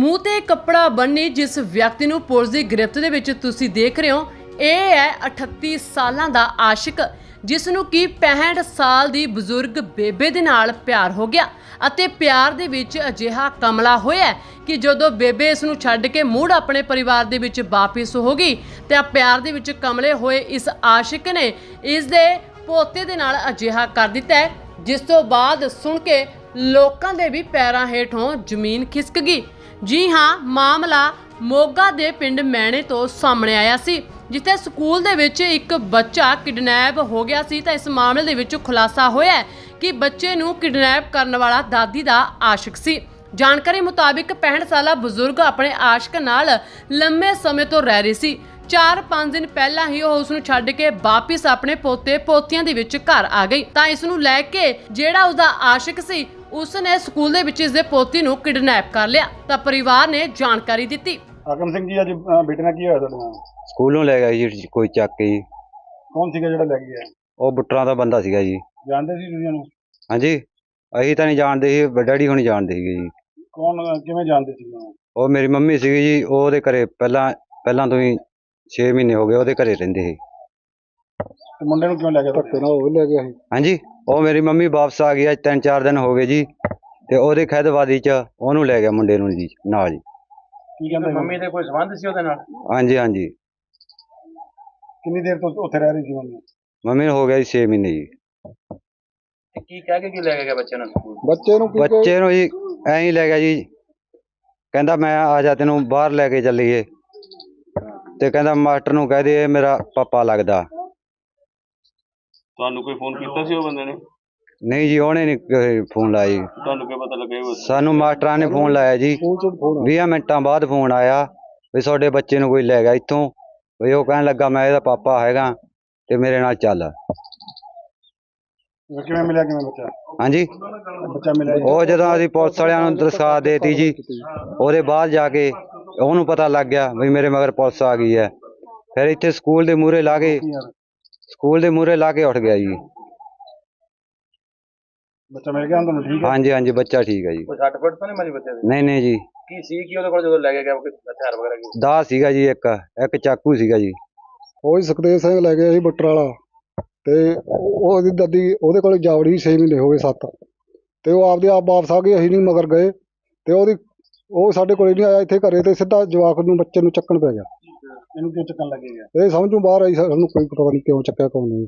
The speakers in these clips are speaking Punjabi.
ਮੂੰਹ ਤੇ ਕੱਪੜਾ ਬੰਨੀ ਜਿਸ ਵਿਅਕਤੀ ਨੂੰ ਪੁਲਿਸ ਦੀ ਗ੍ਰਿਫਤ ਦੇ ਵਿੱਚ ਤੁਸੀਂ ਦੇਖ ਰਹੇ ਹੋ, ਇਹ ਹੈ 38 ਸਾਲਾਂ ਦਾ ਆਸ਼ਿਕ, ਜਿਸ ਨੂੰ ਕੀ 65 ਸਾਲ ਦੀ ਬਜ਼ੁਰਗ ਬੇਬੇ ਦੇ ਨਾਲ ਪਿਆਰ ਹੋ ਗਿਆ ਅਤੇ ਪਿਆਰ ਦੇ ਵਿੱਚ ਅਜਿਹਾ ਕਮਲਾ ਹੋਇਆ ਕਿ ਜਦੋਂ ਬੇਬੇ ਇਸ ਨੂੰ ਛੱਡ ਕੇ ਮੁੜ ਆਪਣੇ ਪਰਿਵਾਰ ਦੇ ਵਿੱਚ ਵਾਪਸ ਹੋ ਗਈ, ਤੇ ਪਿਆਰ ਦੇ ਵਿੱਚ ਕਮਲੇ ਹੋਏ ਇਸ ਆਸ਼ਿਕ ਨੇ ਇਸ ਦੇ ਪੋਤੇ ਦੇ ਨਾਲ ਅਜਿਹਾ ਕਰ ਦਿੱਤਾ, ਜਿਸ ਤੋਂ ਬਾਅਦ ਸੁਣ ਕੇ ਲੋਕਾਂ ਦੇ ਵੀ ਪੈਰਾਂ ਹੇਠੋਂ ਜ਼ਮੀਨ ਖਿਸਕ ਗਈ। ਜੀ ਹਾਂ, ਮਾਮਲਾ ਮੋਗਾ ਦੇ ਪਿੰਡ ਮੈਣੇ ਤੋਂ ਸਾਹਮਣੇ ਆਇਆ ਸੀ, ਜਿੱਥੇ ਸਕੂਲ ਦੇ ਵਿੱਚ ਇੱਕ ਬੱਚਾ ਕਿਡਨੈਪ ਹੋ ਗਿਆ ਸੀ। ਤਾਂ ਇਸ ਮਾਮਲੇ ਦੇ ਵਿੱਚ ਖੁਲਾਸਾ ਹੋਇਆ ਕਿ ਬੱਚੇ ਨੂੰ ਕਿਡਨੈਪ ਕਰਨ ਵਾਲਾ ਦਾਦੀ ਦਾ ਆਸ਼ਿਕ ਸੀ। ਜਾਣਕਾਰੀ ਮੁਤਾਬਿਕ 65 ਸਾਲਾ ਬਜ਼ੁਰਗ ਆਪਣੇ ਆਸ਼ਿਕ ਨਾਲ ਲੰਮੇ ਸਮੇਂ ਤੋਂ ਰਹਿ ਰਹੀ ਸੀ। 4-5 ਦਿਨ ਪਹਿਲਾਂ ਹੀ ਉਹ ਉਸ ਨੂੰ ਛੱਡ ਕੇ ਵਾਪਿਸ ਆਪਣੇ ਪੋਤੇ ਪੋਤੀਆਂ ਦੇ ਵਿੱਚ ਘਰ ਆ ਗਈ। ਤਾਂ ਇਸ ਨੂੰ ਲੈ ਕੇ ਜਿਹੜਾ ਉਸ ਦਾ ਆਸ਼ਿਕ ਸੀ ਉਸ ਨੇ ਸਕੂਲ ਦੇ ਵਿੱਚ ਇਸ ਦੇ ਪੋਤੀ ਨੂੰ ਕਿਡਨੈਪ ਕਰ ਲਿਆ। ਤਾਂ ਪਰਿਵਾਰ ਨੇ ਜਾਣਕਾਰੀ ਦਿੱਤੀ। ਆਕਮ ਸਿੰਘ ਜੀ ਅੱਜ ਅ, ਬੇਟੇ ਨਾਲ ਕੀ ਹੋਇਆ ਤੁਹਾਡੇ ਨਾਲ? ਸਕੂਲੋਂ ਲੈ ਗਿਆ ਜੀ ਕੋਈ ਚੱਕ ਕੇ ਜੀ। ਕੌਣ ਸੀਗਾ ਜਿਹੜਾ ਲੈ ਕੇ ਗਿਆ? ਉਹ ਬੁੱਟਰਾਂ ਦਾ ਬੰਦਾ ਸੀਗਾ ਜੀ। ਜਾਣਦੇ ਸੀ ਤੁਸੀਂ ਉਹਨੂੰ ਹਾਂਜੀ। ਅਸੀਂ ਤਾਂ ਨਹੀਂ ਜਾਣਦੇ ਸੀ ਡੈਡੀ ਹੁਣੀ ਜਾਣਦੇ ਸੀਗੇ ਜੀ। ਕੌਣ ਅ, ਕਿਵੇਂ ਜਾਣਦੇ ਸੀ ਉਹਨੂੰ ਉਹ ਮੇਰੀ ਮੰਮੀ ਸੀਗੀ ਜੀ ਉਹ ਉਹਦੇ ਘਰੇ ਪਹਿਲਾਂ ਪਹਿਲਾਂ ਤੋਂ ਹੀ 6 ਮਹੀਨੇ ਹੋ ਗਏ ਉਹਦੇ ਘਰੇ ਰਹਿੰਦੇ ਸੀ। ਤੇ ਮੁੰਡੇ ਨੂੰ ਕਿਉਂ ਲੈ ਗਿਆ ਧੱਕੇ ਨਾਲ ਉਹ ਲੈ ਗਿਆ ਸੀ। ਹਾਂਜੀ। ਉਹ ਮੇਰੀ ਮੰਮੀ ਵਾਪਸ ਆ ਗਈ ਅੱਜ ਤਿੰਨ ਚਾਰ ਦਿਨ ਹੋ ਗਏ ਜੀ ਤੇ ਉਹਦੇ ਖੈਦਵਾਦੀ ਚ ਉਹਨੂੰ ਲੈ ਗਿਆ ਮੁੰਡੇ ਨੂੰ ਜੀ ਨਾਲ ਜੀ ਕੀ ਕਹਿੰਦੇ ਮੰਮੀ ਦੇ ਕੋਈ ਸੰਬੰਧ ਸੀ ਉਹਦੇ ਨਾਲ? ਹਾਂਜੀ ਹਾਂਜੀ। ਕਿੰਨੀ ਦੇਰ ਤੋਂ ਉੱਥੇ ਰਹਿ ਰਹੀ ਸੀ ਮੰਮੀ? ਮੰਮੀ ਨੂੰ ਹੋ ਗਿਆ ਜੀ 6 ਮਹੀਨੇ ਜੀ। ਤੇ ਕੀ ਕਹਿ ਕੇ ਕੀ ਲੈ ਕੇ ਗਿਆ ਬੱਚੇ ਨੂੰ ਸਕੂਲ? ਬੱਚੇ ਨੂੰ ਬੱਚੇ ਨੂੰ ਜੀ ਐਂ ਹੀ ਲੈ ਗਿਆ ਜੀ। ਕਹਿੰਦਾ ਮੈਂ ਆ ਜਾ ਤੈਨੂੰ ਬਾਹਰ ਲੈ ਕੇ ਚੱਲੀਏ। ਤੇ ਕਹਿੰਦਾ ਮਾਸਟਰ ਨੂੰ ਕਹਿ ਦੇ ਇਹ ਮੇਰਾ ਪਾਪਾ ਲੱਗਦਾ। ਤੁਹਾਨੂੰ ਕੋਈ ਫੋਨ ਕੀਤਾ ਸੀ ਉਹ ਬੰਦੇ ਨੇ? ਨਹੀਂ ਜੀ ਉਹਨੇ ਨਹੀਂ ਫੋਨ ਲਾਇਆ ਜੀ। ਤੁਹਾਨੂੰ ਕੀ ਪਤਾ ਲੱਗਿਆ ਉਹ ਸਾਨੂੰ ਮਾਸਟਰਾਂ ਨੇ ਫੋਨ ਲਾਇਆ ਜੀ। 20 ਮਿੰਟਾਂ ਬਾਅਦ ਫੋਨ ਆਇਆ ਵੀ ਤੁਹਾਡੇ ਬੱਚੇ ਨੂੰ ਕੋਈ ਲੈ ਗਿਆ ਇੱਥੋਂ। ਵੀ ਉਹ ਕਹਿਣ ਲੱਗਾ ਮੈਂ ਇਹਦਾ ਪਾਪਾ ਹੈਗਾ ਤੇ ਮੇਰੇ ਨਾਲ ਚੱਲ। ਕਿਵੇਂ ਮਿਲਿਆ ਕਿਵੇਂ ਬੱਚਾ? ਹਾਂਜੀ? ਬੱਚਾ ਮਿਲਿਆ ਜੀ। ਉਹ ਜਦੋਂ ਅਸੀਂ ਪੁਲਿਸ ਵਾਲਿਆਂ ਨੂੰ ਦਰਖਾਸਤ ਦੇਤੀ ਜੀ ਉਹਦੇ ਬਾਅਦ ਜਾ ਕੇ ਉਹਨੂੰ ਪਤਾ ਲੱਗ ਗਿਆ ਵੀ ਮੇਰੇ ਮਗਰ ਪੁਲਿਸ ਆ ਗਈ ਹੈ। ਫਿਰ ਇੱਥੇ ਸਕੂਲ ਦੇ ਮੂਹਰੇ ਲਾ ਕੇ ਸਕੂਲ ਦੇ ਮੂਹਰੇ ਲਾ ਕੇ ਉੱਠ ਗਿਆ ਜੀ। ਬੱਚਾ ਮਿਲ ਗਿਆ ਤੁਹਾਨੂੰ ਠੀਕ ਹੈ? ਹਾਂਜੀ ਹਾਂਜੀ ਬੱਚਾ ਠੀਕ ਹੈ ਜੀ। ਕੋਈ ਸੱਟ ਫੁੱਟ ਤਾਂ ਨਹੀਂ ਮਾਰੀ ਬੱਚੇ ਦੇ? ਨਹੀਂ ਨਹੀਂ ਜੀ। ਕੀ ਸੀ ਕੀ ਉਹਦੇ ਕੋਲ ਜਦੋਂ ਲੈ ਕੇ ਗਿਆ ਕੋਈ ਹਥਿਆਰ ਵਗੈਰਾ ਕੀ? ਦਾ ਸੀਗਾ ਜੀ ਇੱਕ ਇੱਕ ਚਾਕੂ ਸੀਗਾ ਜੀ। ਉਹ ਹੀ ਸੁਖਦੇਵ ਸਿੰਘ ਲੈ ਗਿਆ ਸੀ ਬੁੱਟਰ ਵਾਲਾ। ਤੇ ਉਹ- ਉਹਦੀ ਦਾਦੀ ਉਹਦੇ ਕੋਲ ਜਾਵੜੀ 6 ਮਹੀਨੇ ਹੋ ਗਏ 7 ਤੇ ਉਹ ਆਪਦੇ ਆਪ ਵਾਪਸ ਆ ਗਈ ਅਸੀਂ ਨਹੀਂ ਮਗਰ ਗਏ। ਤੇ ਉਹਦੀ ਉਹ ਸਾਡੇ ਕੋਲ ਨਹੀਂ ਆਇਆ ਇੱਥੇ ਘਰੇ ਤੇ ਸਿੱਧਾ ਜਵਾਕ ਨੂੰ ਬੱਚੇ ਨੂੰ ਚੱਕਣ ਪੈ ਗਿਆ। ਇਹਨੂੰ ਕਿਉਂ ਚੱਕਣ ਲੱਗੇ ਗਿਆ ਇਹ ਸਮਝੋਂ ਬਾਹਰ ਆਈ ਸਾਨੂੰ ਕੋਈ ਪਤਾ ਨਹੀਂ ਕਿਉਂ ਚੱਕਿਆ ਕੌਣ ਨਹੀਂ।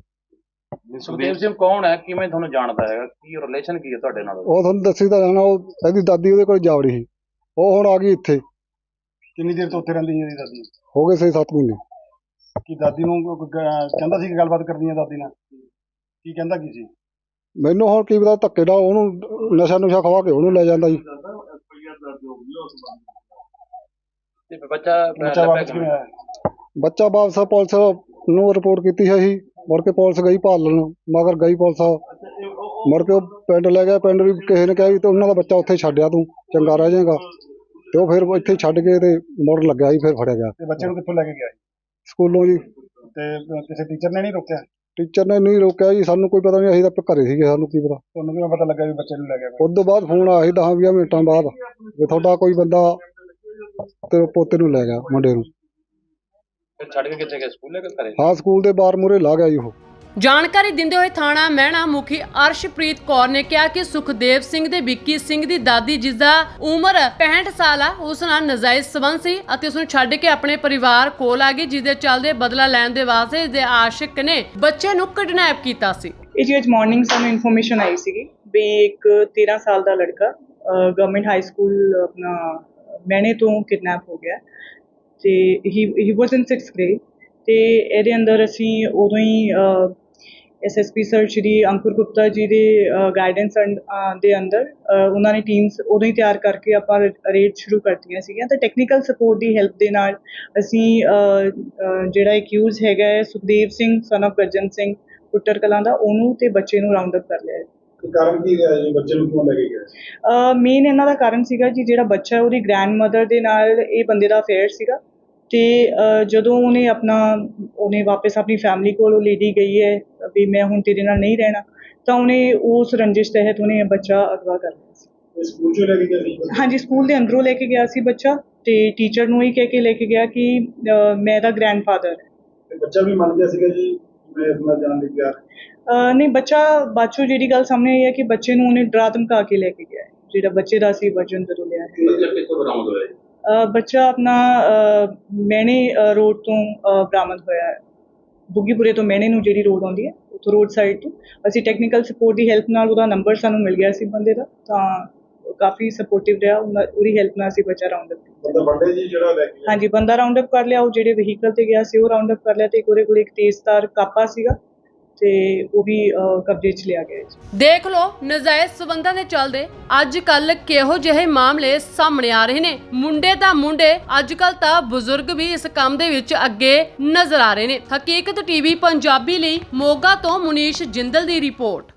ਸੁਖਦੇਵ ਸਿੰਘ ਕੌਣ ਹੈ? ਕਿਵੇਂ ਤੁਹਾਨੂੰ ਜਾਣਦਾ ਹੈਗਾ? ਕੀ ਰਿਲੇਸ਼ਨ ਕੀ ਹੈ ਤੁਹਾਡੇ ਨਾਲ? ਉਹ ਤੁਹਾਨੂੰ ਦੱਸੀ ਤਾਂ ਜਾਣਾ ਉਹ ਇਹਦੀ ਦਾਦੀ ਉਹਦੇ ਕੋਲ ਜਾਵੜੀ ਸੀ। ਉਹ ਹੁਣ ਆ ਗਈ ਇੱਥੇ। ਕਿੰਨੀ ਦੇਰ ਤੋਂ ਉੱਥੇ ਰਹਿੰਦੀ ਸੀ ਇਹਦੀ ਦਾਦੀ? ਹੋ ਗਏ 6-7 ਮਹੀਨੇ। ਕੀ ਦਾਦੀ ਨੂੰ ਕੋਈ ਗ- ਕਹਿੰਦਾ ਸੀ ਕਿ ਗੱਲਬਾਤ ਕਰਨੀ ਹੈ ਦਾਦੀ ਨਾਲ? ਕੀ ਕਹਿੰਦਾ ਕੀ ਸੀ? ਮੈਨੂੰ ਹੁਣ ਕੀ ਪਤਾ ਧੱਕੇ ਨਾਲ ਉਹਨੂੰ ਨਸ਼ਾ ਨੁਸ਼ਾ ਖਵਾ ਕੇ ਉਹਨੂੰ ਲੈ ਜਾਂਦਾ ਜੀ ਤੇ ਬੱਚਾ ਬੱਚਾ ਵਾਪਸ ਕਿਵੇਂ ਆਇਆ? ਬੱਚਾ ਵਾਪਸ ਪੁਲਿਸ ਨੂੰ ਰਿਪੋਰਟ ਕੀਤੀ ਹੈ ਜੀ। ਮੁੜ ਕੇ ਪੁਲਿਸ ਗਈ ਭਾਲਣ ਮਗਰ ਗਈ ਪੁਲਿਸ। ਮੁੜ ਕੇ ਉਹ ਪਿੰਡ ਲੈ ਗਿਆ। ਪਿੰਡ ਵੀ ਕਿਸੇ ਨੇ ਕਿਹਾ ਵੀ ਤੇ ਉਹਨਾਂ ਦਾ ਬੱਚਾ ਉੱਥੇ ਛੱਡਿਆ ਤੂੰ ਚੰਗਾ ਰਹਿ ਜਾਏਗਾ। ਤੇ ਉਹ ਫਿਰ ਇੱਥੇ ਛੱਡ ਕੇ ਤੇ ਮੁੜ ਲੱਗਿਆ ਜੀ ਫਿਰ ਫੜਿਆ ਗਿਆ। ਤੇ ਬੱਚੇ ਨੂੰ ਕਿੱਥੋਂ ਲੈ ਕੇ ਗਿਆ ਸੀ? ਸਕੂਲੋਂ ਜੀ। ਤੇ ਕਿਸੇ ਟੀਚਰ ਨੇ ਨਹੀਂ ਰੋਕਿਆ? ਟੀਚਰ ਨੇ ਨਹੀਂ ਰੋਕਿਆ ਜੀ। ਸਾਨੂੰ ਕੋਈ ਪਤਾ ਨਹੀਂ ਅਸੀਂ ਤਾਂ ਘਰੇ ਸੀਗੇ ਸਾਨੂੰ ਕੀ ਪਤਾ। ਤੁਹਾਨੂੰ ਕਿਵੇਂ ਪਤਾ ਲੱਗਾ ਵੀ ਬੱਚੇ ਨੂੰ ਲੈ ਗਿਆ? ਉਸ ਤੋਂ ਬਾਅਦ ਫੋਨ ਆਇਆ ਸੀ 10-20 ਮਿੰਟਾਂ ਬਾਅਦ ਵੀ ਤੁਹਾਡਾ ਕੋਈ ਬੰਦਾ ਤੇ ਪੋਤੇ ਨੂੰ ਲੈ ਗਿਆ ਮੁੰਡੇ ਨੂੰ। ਫਿਰ ਛੱਡ ਕੇ ਕਿੱਥੇ ਗਿਆ ਸਕੂਲੇ ਕਿ ਘਰੇ? ਹਾਂ ਸਕੂਲ ਦੇ ਬਾਹਰ ਮੂਹਰੇ ਲਾ ਗਿਆ ਜੀ ਉਹ। ਜਾਣਕਾਰੀ ਦਿੰਦੇ ਹੋਏ ਥਾਣਾ ਮਹਿਣਾ ਮੁਖੀ ਅਰਸ਼ਪ੍ਰੀਤ ਕੌਰ ਨੇ ਕਿਹਾ ਕਿ ਸੁਖਦੇਵ ਸਿੰਘ ਦੇ ਵਿੱਕੀ ਸਿੰਘ ਦੀ ਦਾਦੀ ਜਿਸ ਦਾ ਉਮਰ 65 ਸਾਲ ਆ ਉਸ ਨਾਲ ਨਜਾਇਜ਼ ਸਬੰਧ ਸੀ ਅਤੇ ਉਸ ਨੂੰ ਛੱਡ ਕੇ ਆਪਣੇ ਪਰਿਵਾਰ ਕੋਲ ਆ ਗਈ ਜਿਸ ਦੇ ਚੱਲਦੇ ਬਦਲਾ ਲੈਣ ਦੇ ਵਾਸਤੇ ਇਸ ਦੇ ਆਸ਼ਿਕ ਨੇ ਬੱਚੇ ਨੂੰ ਕਿਡਨੈਪ ਕੀਤਾ ਸੀ। ਇਹ ਜੀ ਅੱਜ ਮਾਰਨਿੰਗ ਸਾਨੂੰ ਇਨਫੋਰਮੇਸ਼ਨ ਆਈ ਸੀਗੀ ਵੀ ਇੱਕ 13 ਸਾਲ ਦਾ ਲੜਕਾ ਗਵਰਨਮੈਂਟ ਹਾਈ ਸਕੂਲ ਆਪਣਾ ਮੈਨੇ ਤੋਂ ਕਿਡਨੈਪ ਹੋ ਗਿਆ। ਤੇ ਹੀ ਹੀ ਵਾਸ ਇਨ 6th ਗ੍ਰੇਡ ਤੇ ਇਹਦੇ ਅੰਦਰ ਅਸੀਂ ਉਦੋਂ ਹੀ ਐਸਐਸਪੀ ਸਰ ਸ਼੍ਰੀ ਅੰਕੁਰ ਗੁਪਤਾ ਜੀ ਦੇ ਗਾਈਡੈਂਸ ਦੇ ਅੰਦਰ ਉਹਨਾਂ ਨੇ ਟੀਮਸ ਉਦੋਂ ਹੀ ਤਿਆਰ ਕਰਕੇ ਆਪਾਂ ਰੇਡ ਸ਼ੁਰੂ ਕਰਤੀਆਂ ਸੀਗੀਆਂ ਤਾਂ ਟੈਕਨੀਕਲ ਸਪੋਰਟ ਦੀ ਹੈਲਪ ਦੇ ਨਾਲ ਅਸੀਂ ਜਿਹੜਾ ਐਕਿਊਜ਼ ਹੈਗਾ ਹੈ ਸੁਖਦੇਵ ਸਿੰਘ ਸਨ of ਗੱਜਨ ਸਿੰਘ ਪੁੱਟਰ ਕਲਾਂ ਦਾ ਉਹਨੂੰ ਤੇ ਬੱਚੇ ਨੂੰ ਰਾਉਂਡ ਅਪ ਕਰ ਲਿਆ ਹੈ। ਕਾਰਨ ਕੀ ਰਿਹਾ ਜੀ? ਬੱਚੇ ਨੂੰ ਕਿਉਂ ਲੈ ਕੇ ਗਿਆ ਮੇਨ ਇਹਨਾਂ ਦਾ ਕਾਰਨ ਸੀਗਾ ਜੀ ਜਿਹੜਾ ਬੱਚਾ ਉਹਦੀ ਗ੍ਰੈਂਡਮਦਰ ਦੇ ਨਾਲ ਇਹ ਬੰਦੇ ਦਾ ਅਫੇਅਰ ਸੀਗਾ। ਤੇ ਅਹ, ਜਦੋਂ ਉਹਨੇ ਆਪਣਾ ਉਹਨੇ ਵਾਪਸ ਆਪਣੀ ਫੈਮਿਲੀ ਕੋਲ ਉਹ ਲੇਡੀ ਗਈ ਹੈ ਵੀ ਮੈਂ ਹੁਣ ਤੇਰੇ ਨਾਲ ਨਹੀਂ ਰਹਿਣਾ ਤਾਂ ਉਹਨੇ ਉਸ ਰੰਜਿਸ਼ ਤਹਿਤ ਉਹਨੇ ਬੱਚਾ ਅਗਵਾ ਕਰ ਲਿਆ ਸੀ। ਸਕੂਲ ਚੋਂ ਲੈ ਕੇ ਗਿਆ ਸੀ ਹਾਂਜੀ ਸਕੂਲ ਦੇ ਅੰਦਰੋਂ ਲੈ ਕੇ ਗਿਆ ਸੀ ਬੱਚਾ ਤੇ ਟੀਚਰ ਨੂੰ ਹੀ ਕਹਿ ਕੇ ਲੈ ਕੇ ਗਿਆ ਕਿ ਮੈਂ ਇਹਦਾ ਗ੍ਰੈਂਡਫਾਦਰ ਹੈ। ਤੇ ਬੱਚਾ ਵੀ ਮੰਨ ਗਿਆ ਸੀਗਾ ਜੀ ਮੈਂ ਇਸ ਨਾਲ ਜਾਣ ਲਈ ਤਿਆਰ ਅਹ, ਨਹੀਂ ਬੱਚਾ ਬਾਅਦ 'ਚੋਂ ਜਿਹੜੀ ਗੱਲ ਸਾਹਮਣੇ ਆਈ ਹੈ ਕਿ ਬੱਚੇ ਨੂੰ ਉਹਨੇ ਡਰਾ ਧਮਕਾ ਕੇ ਲੈ ਕੇ ਗਿਆ ਹੈ, ਜਿਹੜਾ ਬੱਚੇ ਦਾ ਸੀ ਵਰਜਨ ਜਦੋਂ ਲਿਆ ਹੈ ਬੱਚਾ ਕਿੱਥੋਂ ਬਰਾਮਦ ਹੋਇਆ ਜੀ? ਬੱਚਾ ਆਪਣਾ ਅਹ, ਰੋਡ ਤੋਂ ਬਰਾਮਦ ਹੋਇਆ ਹੈ। ਬੁੱਗੀਪੁਰੇ ਤੋਂ ਮੈਣੇ ਨੂੰ ਜਿਹੜੀ ਰੋਡ ਆਉਂਦੀ ਹੈ ਉੱਥੋਂ ਰੋਡ ਸਾਈਡ ਤੋਂ। ਅਸੀਂ ਟੈਕਨੀਕਲ ਸਪੋਰਟ ਦੀ ਹੈਲਪ ਨਾਲ ਉਹਦਾ ਨੰਬਰ ਸਾਨੂੰ ਮਿਲ ਗਿਆ ਸੀ ਬੰਦੇ ਦਾ ਤਾਂ ਕਾਫੀ ਸਪੋਰਟਿਵ ਰਿਹਾ ਉਹਦੀ ਹੈਲਪ ਨਾਲ ਅਸੀਂ ਬੱਚਾ ਰਾਉਂਡ ਅਪ ਕੀਤਾ। ਵੱਡੇ ਜੀ ਜਿਹੜਾ ਲੈ ਕੇ ਹਾਂਜੀ ਬੰਦਾ ਰਾਉਂਡ ਅਪ ਕਰ ਲਿਆ ਉਹ ਜਿਹੜੇ ਵਹੀਕਲ ਤੇ ਗਿਆ ਸੀ ਉਹ ਰਾਉਂਡ ਅਪ ਕਰ ਲਿਆ ਤੇ ਇੱਕ ਉਹਦੇ ਕੋਲ ਇੱਕ ਤੇਜ਼ਧਾਰ ਕਾਪਾ ਸੀਗਾ। ਤੇ ਉਹ ਵੀ ਕਬਜ਼ੇ 'ਚ ਲਿਆ ਗਿਆ ਜੀ। ਦੇਖ ਲਓ, ਨਜਾਇਜ਼ ਸਬੰਧਾਂ ਦੇ ਚੱਲਦੇ ਅੱਜ ਕੱਲ ਕਿਹੋ ਜਿਹੇ ਮਾਮਲੇ ਸਾਹਮਣੇ ਆ ਰਹੇ ਨੇ। ਮੁੰਡੇ ਤਾਂ ਮੁੰਡੇ ਅੱਜ ਕੱਲ ਤਾਂ ਬਜ਼ੁਰਗ ਵੀ ਇਸ ਕੰਮ ਦੇ ਵਿੱਚ ਅੱਗੇ ਨਜ਼ਰ ਆ ਰਹੇ ਨੇ। ਹਕੀਕਤ ਟੀਵੀ ਪੰਜਾਬੀ ਲਈ ਮੋਗਾ ਤੋਂ ਮੁਨੀਸ਼ ਜਿੰਦਲ ਦੀ ਰਿਪੋਰਟ।